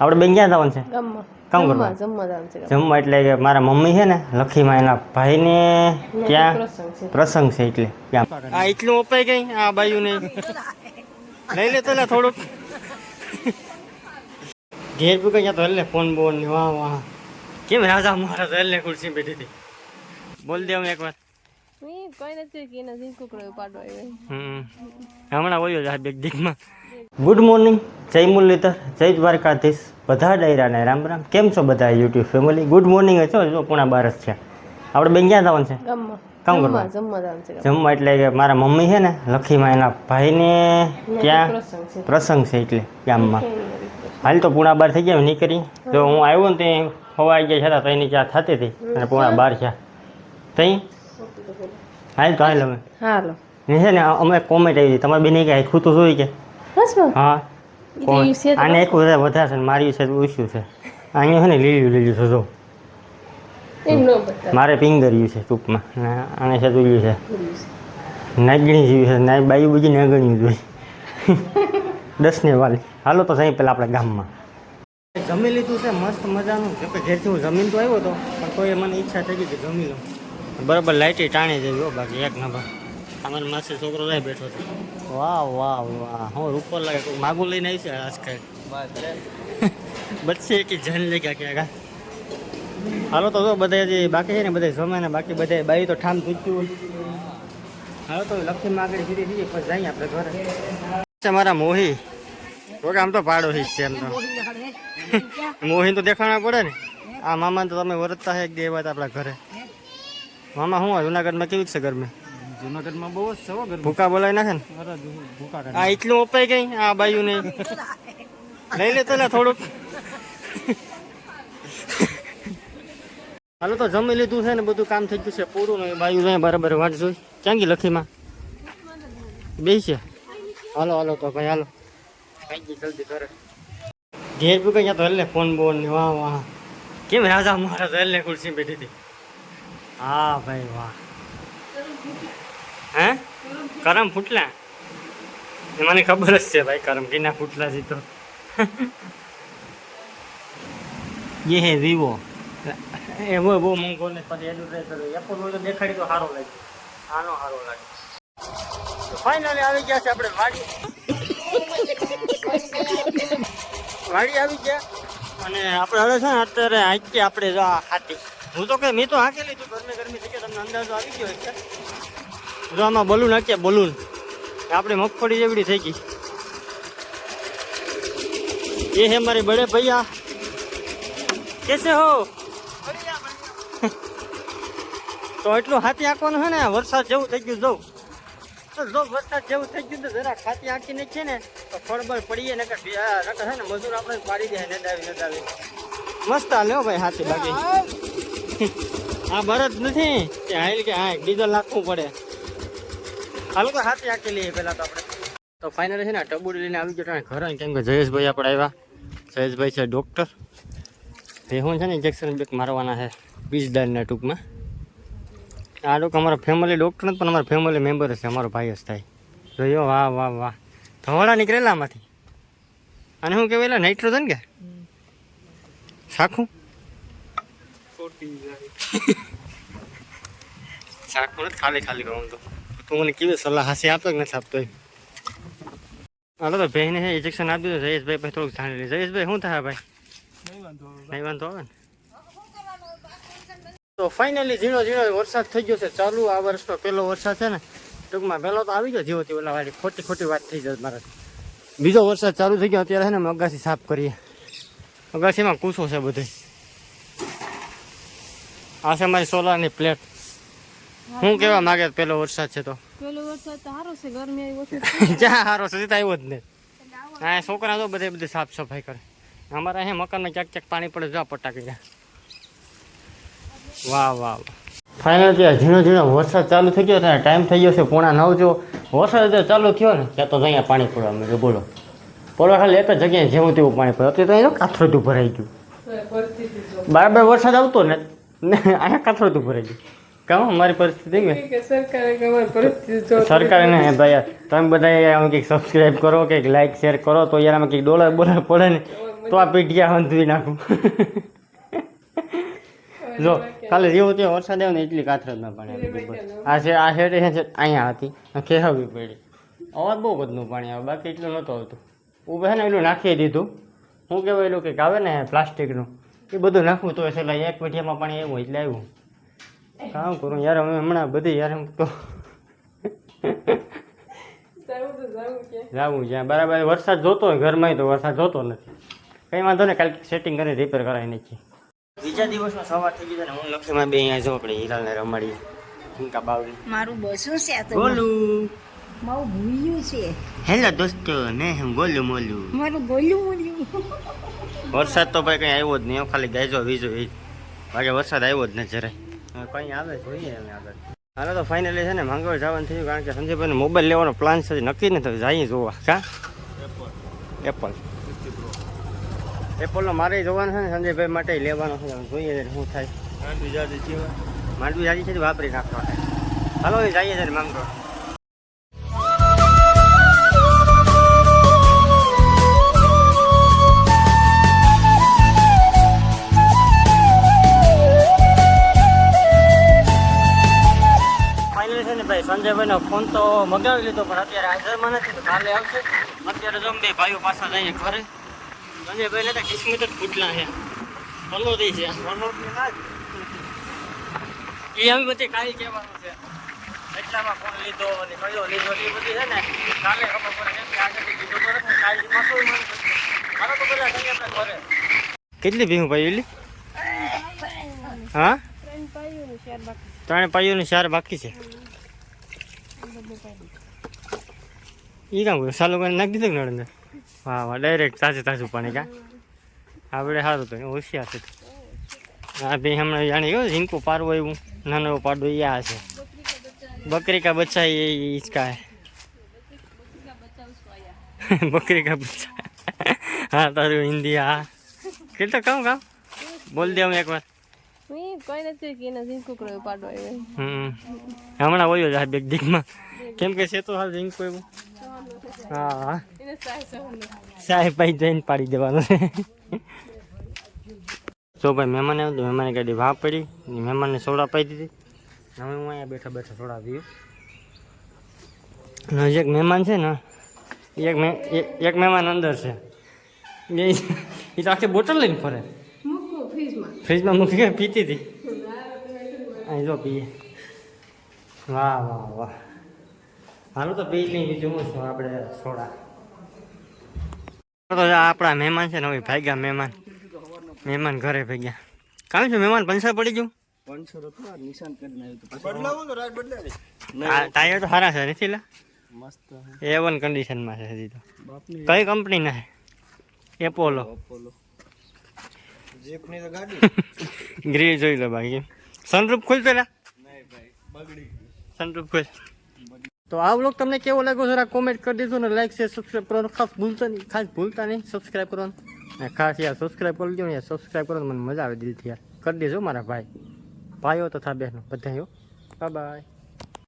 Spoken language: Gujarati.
આપણે બેન ક્યાં જવાનું છે? કામ જમવા કરવા જમવા એટલે કે મારા મમ્મી છે ને લખીમાં એના ભાઈને ત્યાં પ્રસંગ છે. એટલે આ એટલું અપાઈ ગઈ આ બાયુ ને લઈ લે તો લે થોડુંક. ઘેર પી ગયા તો હલ્લે ફોન બોન ને વાહ વાહ. કેમ રાજા મહારાજ હલ્લે ખુરશી બેઠી હતી? બોલ દે એક વાર કોઈ નથી કે નથી કુકડો પાડો આવ્યો. હમ. હમણાં ઓયો જ આ બેગ દીકમાં. ગુડ મોર્નિંગ જય મુરલીધર જય દ્વારકાધીશ. બધા ડાયરાને રામ રામ. કેમ છો બધા યુટ્યુબ ફેમિલી ગુડ મોર્નિંગ છો જો પૂણા બાર છે. આપણે બેન ક્યાં જવાનું છે? કામ કરવા? જમવા એટલે કે મારા મમ્મી છે ને લખીમાં એના ભાઈને ત્યાં પ્રસંગ છે. એટલે ગામમાં. હાલ તો પૂણા બાર થઈ ગયા નીકળી. જો હું આવ્યો ને ત્યાં ખોવાઈ ગયા છતાં ત્યાંની ચા થતી હતી. અને પૂણા બાર છે તઈ? હાલ તો હાલ અમે હાલો ને છે ને અમે કોમેન્ટ આવી હતી. તમારે બેની કે આખું તો જોઈ કે? હા આને એક વધારે વધારે છે મારી છે તો ઓછું છે. અહીંયા છે ને લીલું લીલું છે જો. મારે પિંગર્યું છે ટૂંકમાં. આને છે તુલ્યું છે. નાગણી જેવી છે નાગ બાયું બીજી નાગણ્યું જોઈ દસ ને વાલી. હાલો તો સાહેબ પેલા આપણે ગામમાં. જમી લીધું છે મસ્ત મજાનું. જો કે ઘેરથી હું જમીન તો આવ્યો હતો પણ તોય મને ઈચ્છા થઈ ગઈ કે જમી લઉં. બરાબર લાઇટી ટાણી હો બાકી એક નંબર. અમારી માસે છોકરો લઈ બેઠો હતો. વાહ વાહ વાહ. હું રૂપર લાગે. કોઈ માગું લઈને આવી છે આજકાલ બચશે કે જન લે ક્યાં ક્યાં હાલો તો જો બધા જે બાકી છે ને બધા જમે ને બાકી બધા બાઈ તો ઠામ તૂટ્યું હોય. હાલો તો લખી આગળ સીધી થઈ પછી જઈએ આપણે ઘરે. છે મારા મોહી. તો આમ તો પાડો હિસ છે એમ તો. મોહી તો દેખાણા પડે ને. આ મામા તો તમે વરતતા હે એક દેવા આપણા ઘરે. મામા શું હોય જુનાગઢમાં કેવી છે ગરમી? જુનાગઢમાં બહુ જ સવા ગરમી. ભૂકા બોલાવી નાખે ને? ભૂકા આ એટલું ઓપાય ગઈ આ બાયુ ને લઈ લે તો ને થોડુંક. હાલો તો જમી લીધું છે ને બધું કામ થઈ ગયું છે પૂરું ને બાયુ જાય બરાબર વાટ જોઈ. ક્યાં ગઈ લખીમાં? બે છે. હાલો હાલો તો ભાઈ હાલો. આવી ગઈ જલ્દી કરે ઘેર પી ગયા તો હલ્લે ફોન બોન ને વાહ વાહ. કેમ રાજા મહારાજ હલ્લે ખુરશી બેઠી હતી. હા ભાઈ વાહ. હે? કરમ ફૂટલા? એ મને ખબર જ છે ભાઈ કરમ કિના ફૂટલા છે તો. ये है વિવો. એ બહુ બહુ મોંઘો ને પછી એડવર્ટાઈઝ કરે એપલ હોય તો દેખાડી તો સારો લાગે. આનો સારો લાગે. તો ફાઇનલી આવી ગયા છે આપણે વાડી. વાડી આવી ગયા. અને આપણે હવે છે ને અત્યારે હાંકી આપણે જો હાથી હું તો કઈ મેં તો હાંકી લીધું. ગરમી ગરમી થઈ ગયા તમને અંદાજો આવી ગયો છે આમાં બલૂન હાક્યા બલૂન. આપણી મગફળી જેવડી થઈ ગઈ. એ હે મારે બળે ભૈયા. કેસે હો? તો એટલું હાથી આંકવાનું છે ને વરસાદ જેવું થઈ ગયું જોઉં. તો જો વરસાદ જેવું થઈ ગયું તો જરા ખાતી આંકી નાખીએ ને તો ફળબળ પડીએ નકર નકર હે ને મજૂર આપણે પાડી દે નદાવી નદાવી મસ્ત હાલ્યો ભાઈ હાથી બાકી. આ બરત નથી કે હાલ કે હા ડીઝલ નાખવું પડે. હાલો તો હાથી આંકી લઈએ પહેલા તો આપણે. તો ફાઇનલી છે ને ટબુડી લઈને આવી ગયો ઘરે. કેમ કે જયેશભાઈ આપણે આવ્યા. જયેશભાઈ છે ડૉક્ટર એ હું છે ને ઇન્જેક્શન બેક મારવાના છે બીજદારના ટૂંકમાં. આ લોકો અમારા ફેમિલી ડૉક્ટર નથી પણ અમારા ફેમિલી મેમ્બર છે અમારો ભાઈ જ થાય. જોયો વાહ વાહ વાહ. ધોળા નીકળેલા આમાંથી. અને શું કહેવાય નાઇટ્રોજન કે? શાખું? શાખું નથી ખાલી ખાલી કહું તો તું મને કેવી સલાહ હાસી આપતો કે નથી આપતો હાલો તો ભાઈને છે ઇન્જેક્શન આપી દો જયેશભાઈ પછી થોડુંક જાણી લે. જયેશભાઈ, શું થાય ભાઈ? નહીં વાંધો આવે ને? તો ફાઇનલી ઝીણો ઝીણો વરસાદ થઈ ગયો છે. ચાલુ આ વર્ષનો પહેલો વરસાદ છે ને, ટૂંકમાં પહેલો તો આવી ગયો જેવો તે ઓલા વાળી. ખોટી ખોટી વાત થઈ જાય મારા બીજો વરસાદ ચાલુ થઈ ગયો, અત્યારે ને અમે અગાસી સાફ કરીએ. અગાસીમાં કૂસો છે બધે. આ છે મારી સોલારની પ્લેટ હું કેવા માગે પેલો વરસાદ છે તો. પેલો વરસાદ તો સારો છે ગરમી આવી ઓછી જ્યાં સારો છે તો આવ્યો જ નહીં. હા છોકરા તો બધે બધી સાફ સફાઈ કરે. અમારા અહીંયા મકાનમાં ક્યાંક ક્યાંક પાણી પડે જો પટાકી વાહ વાહ વાહ. ફાઇનલ ત્યાં ઝીણો ઝીણો વરસાદ ચાલુ થઈ ગયો ત્યારે ટાઈમ થઈ ગયો છે પોણા નવ જો વરસાદ અત્યારે ચાલુ થયો ને ત્યાં તો અહીંયા પાણી પડવા મળ્યું બોલો. પડવા ખાલી એક જ જગ્યાએ જેવું તેવું પાણી પડે. અત્યારે તો અહીંયા કાથરોતું ભરાઈ ગયું. બરાબર વરસાદ આવતો ને ને અહીંયા કાથરોતું ભરાઈ ગયું. કામ અમારી પરિસ્થિતિ કે કે સરકારે ને ભાઈ તમે બધા આમ કંઈક સબસ્ક્રાઈબ કરો કંઈક લાઈક શેર કરો તો યાર આમાં કંઈક ડોલર બોલર પડે ને તો આ પીઠિયા હંધવી નાખું. જો કાલે જેવું તે વરસાદ આવ્યો ને એટલી કાથરતમાં પાણી આવી આ છે આ શેડે છે અહીંયા હતી આ પડી. અવાજ બહુ બધું પાણી આવે બાકી એટલું નહોતું આવતું. ઊભે ને એટલું નાખી દીધું. હું કહેવાય એટલું કંઈક આવે ને પ્લાસ્ટિકનું. એ બધું નાખવું તો છેલ્લા એક પેઢીમાં પાણી આવ્યું એટલે આવ્યું. કામ કરું યાર અમે હમણાં બધી યાર એમ તો. જાવું જ્યાં બરાબર વરસાદ જોતો હોય ઘરમાં તો વરસાદ જોતો નથી. કંઈ વાંધો ને કાલે સેટિંગ કરીને રિપેર કરાવી નાખીએ. બીજા દિવસમાં સવાર થઈ ગઈ છે ને હું લક્ષ્મીમાં બે અહીંયા જો આપણે હિરાલને રમાડીએ. હિંકા બાવલી મારું બસું છે તો? બોલું. મારું ભૂલ્યું છે. હેલો દોસ્તો ને હું ગોલું મોલું. મારું બોલ્યું બોલ્યું વરસાદ તો ભાઈ કંઈ આવ્યો જ નહીં હો, ખાલી ગાયજો વીજો એ બાકી વરસાદ આવ્યો જ નહીં જરાય. કંઈ આવે જોઈએ અમે આગળ. હાલો તો ફાઇનલી છે ને માંગરોળ જવાનું થયું કારણ કે સંજયભાઈને મોબાઈલ લેવાનો પ્લાન છે નક્કી નથી જઈએ જોવા. કા? એપલ એપલનો મારે જોવાનું છે ને સંજયભાઈ માટે લેવાનો છે. જોઈએ શું થાય. માંડવી જાજી છે. વાપરી નાખવા. હાલો જઈએ છે માંગરોળ. સંજયભાઈનો ફોન તો મગાવી લીધો, પણ અત્યારે હાજરમાં નથી, તો કાલે આવશે. અત્યારે જો બે ભાઈઓ પાછા જઈએ ઘરે. સંજયભાઈને તો કિસ્મત જ ફૂટલા છે. છે પનોતી જ. એ અમે બધી કાંઈ કહેવાનું છે. એટલામાં ફોન લીધો અને લીધો એ બધી છે ને, કાલે ખબર પડે કેમ કે કેટલી ભીહું ભાઈ એલી? હા? ત્રણ પાયું ને બાકી છે. ઈ કામ સાલું કરીને નાખી દીધું કે હા હા ડાયરેક્ટ તાજું તાજું પાણી કા? આપણે સારું તો હોશિયાર છે. હા ભાઈ હમણાં જાણી ગયો ઝીંકો પારવો એવું નાનો એવો પાડો એ આ છે. બકરી કા બચ્ચા એ ઈસકા હે બકરી કા બચ્ચા હા, તારું હિન્દી, હા. કેટલો કહું કામ? બોલ દે હું એકવાર. કોઈ નથી કે એના જીન પાડો આવ્યો હમ. હમણાં ઓયો જાય બેગ દીકમાં કેમ કે છે તો હાલ રિંક એવું. હા. સાહેબ ભાઈ જઈને પાડી દેવાનું છે. જો ભાઈ મહેમાન આવ્યું તો મહેમાની ગાડી વાહ પડી. મહેમાનને સોડા પાઈ દીધી. હવે હું અહીંયા બેઠા બેઠા સોડા પીયું અને હજી એક મહેમાન છે ને એક એક મહેમાન અંદર છે. એ તો આખી બોટલ લઈને ફરે. ફ્રીજમાં મૂકી કે પીતી હતી. અહીં જો પીએ. વાહ વાહ વાહ. હાલો તો પી લઈ બીજું હું છું? આપણે સોડા. તો આપણા મહેમાન છે ને હવે ભાગ્યા મહેમાન. મહેમાન ઘરે ભાગ્યા. કામ છે મહેમાન પંચર પડી ગયું? આ ટાયર તો સારા છે નથી લા? એ વન કન્ડિશનમાં છે હજી તો. કઈ કંપનીના છે? એપોલો. ગ્રી જોઈ લો બાકી. સનરૂફ ખુલતો લા સનરૂફ ખુલ. તો આ વ્લોગ તમને કેવો લાગ્યો જરા કોમેન્ટ કરી દેજો ને લાઈક શેર સબસ્ક્રાઈબ કરવાનું ખાસ ભૂલતા નહીં ખાસ ભૂલતા નહીં સબસ્ક્રાઈબ કરવાનું. ને ખાસ યાર સબસ્ક્રાઈબ કરી દેજો ને યાર સબસ્ક્રાઈબ કરવાનું મને મજા આવે દિલથી યાર. કરી દેજો મારા ભાઈ. ભાઈઓ તથા બહેનો બધાયો બાય બાય